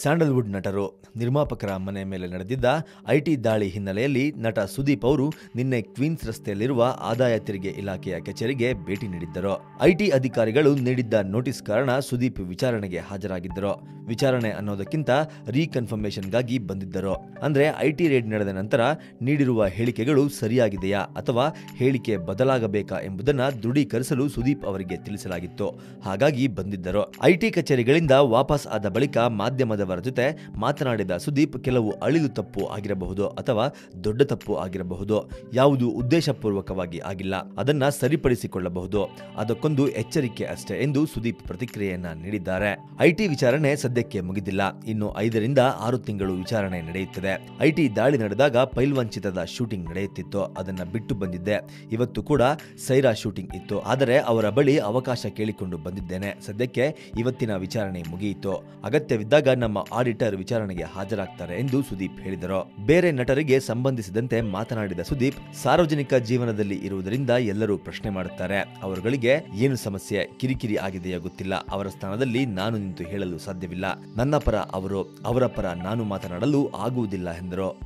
Sandalwood ನಟರು, ನಿರ್ಮಾಪಕರ ಮನೆ ಮೇಲೆ ನಡೆದಿದ್ದ ಐಟಿ ದಾಳಿ ಹಿನ್ನೆಲೆಯಲ್ಲಿ ನಟ ಸುದೀಪ್ ಅವರು ನಿನ್ನೆ ಕ್ವೀನ್ಸ್ ರಸ್ತೆಯಲ್ಲಿರುವ ಆದಾಯ ತೆರಿಗೆ ಇಲಾಖೆಯ ಕಚೇರಿಗೆ ಭೇಟಿ ನೀಡಿದ್ದರು. ಐಟಿ ಅಧಿಕಾರಿಗಳು ನೀಡಿದ್ದ ನೋಟಿಸ್ ಕಾರಣ ಸುದೀಪ್ ವಿಚಾರಣೆಗೆ ಹಾಜರಾಗಿದ್ದರು. ವಿಚಾರಣೆ ಅನ್ನೋದಕ್ಕಿಂತ ರೀಕನ್ಫರ್ಮೇಷನ್ಗಾಗಿ ಬಂದಿದ್ದರು. ಅಂದ್ರೆ ಐಟಿ ರೇಡ್ ನಡೆದ ನಂತರ ನೀಡಿರುವ ಹೇಳಿಕೆಗಳು ಸರಿಯಾಗಿದೆಯಾ ಅಥವಾ ಹೇಳಿಕೆ ಬದಲಾಗಬೇಕಾ ಎಂಬುದನ್ನ ದೃಢೀಕರಿಸಲು ಸುದೀಪ್ ಅವರಿಗೆ ತಿಳಿಸಲಾಗಿತ್ತು. ಹಾಗಾಗಿ ಬಂದಿದ್ದರು. ಐಟಿ ಕಚೇರಿಗಳಿಂದ ವಾಪಸ್ ಆದ ಬಳಿಕ ಮಾಧ್ಯಮದವರ ಜೊತೆ ಮಾತನಾಡಿದ ಸುದೀಪ್ ಕೆಲವು ಅಳಿಲು ತಪ್ಪು ಆಗಿರಬಹುದು ಅಥವಾ ದೊಡ್ಡ ತಪ್ಪು ಆಗಿರಬಹುದು. ಯಾವುದು ಉದ್ದೇಶಪೂರ್ವಕವಾಗಿ ಆಗಿಲ್ಲ. ಅದನ್ನ ಸರಿಪಡಿಸಿಕೊಳ್ಳಬಹುದು. ಅದಕ್ಕೊಂದು ಎಚ್ಚರಿಕೆ ಅಷ್ಟೇ ಎಂದು ಸುದೀಪ್ ಪ್ರತಿಕ್ರಿಯೆಯನ್ನ ನೀಡಿದ್ದಾರೆ. ಐಟಿ ವಿಚಾರಣೆ ಸದ್ಯಕ್ಕೆ ಮುಗಿದಿಲ್ಲ. ಇನ್ನು ಐದರಿಂದ ಆರು ತಿಂಗಳು ವಿಚಾರಣೆ ನಡೆಯುತ್ತದೆ. ಐಟಿ ದಾಳಿ ನಡೆದಾಗ ಪೈಲ್ವಾನ್ ಚಿತ್ರದ ಶೂಟಿಂಗ್ ನಡೆಯುತ್ತಿತ್ತು. ಅದನ್ನ ಬಿಟ್ಟು ಬಂದಿದ್ದೆ. ಇವತ್ತು ಕೂಡ ಸೈರಾ ಶೂಟಿಂಗ್ ಇತ್ತು. ಆದರೆ ಅವರ ಬಳಿ ಅವಕಾಶ ಕೇಳಿಕೊಂಡು ಬಂದಿದ್ದೇನೆ. ಸದ್ಯಕ್ಕೆ ಇವತ್ತಿನ ವಿಚಾರಣೆ ಮುಗಿಯಿತು. ಅಗತ್ಯವಿದ್ದಾಗ ಆಡಿಟರ್ ವಿಚಾರಣೆಗೆ ಹಾಜರಾಗ್ತಾರೆ ಎಂದು ಸುದೀಪ್ ಹೇಳಿದರು. ಬೇರೆ ನಟರಿಗೆ ಸಂಬಂಧಿಸಿದಂತೆ ಮಾತನಾಡಿದ ಸುದೀಪ್, ಸಾರ್ವಜನಿಕ ಜೀವನದಲ್ಲಿ ಇರುವುದರಿಂದ ಎಲ್ಲರೂ ಪ್ರಶ್ನೆ ಮಾಡುತ್ತಾರೆ. ಅವರುಗಳಿಗೆ ಏನು ಸಮಸ್ಯೆ, ಕಿರಿಕಿರಿ ಆಗಿದೆಯೋ ಗೊತ್ತಿಲ್ಲ. ಅವರ ಸ್ಥಾನದಲ್ಲಿ ನಾನು ನಿಂತು ಹೇಳಲು ಸಾಧ್ಯವಿಲ್ಲ. ನನ್ನ ಪರ ಅವರು, ಅವರ ಪರ ನಾನು ಮಾತನಾಡಲು ಆಗುವುದಿಲ್ಲ ಎಂದರು.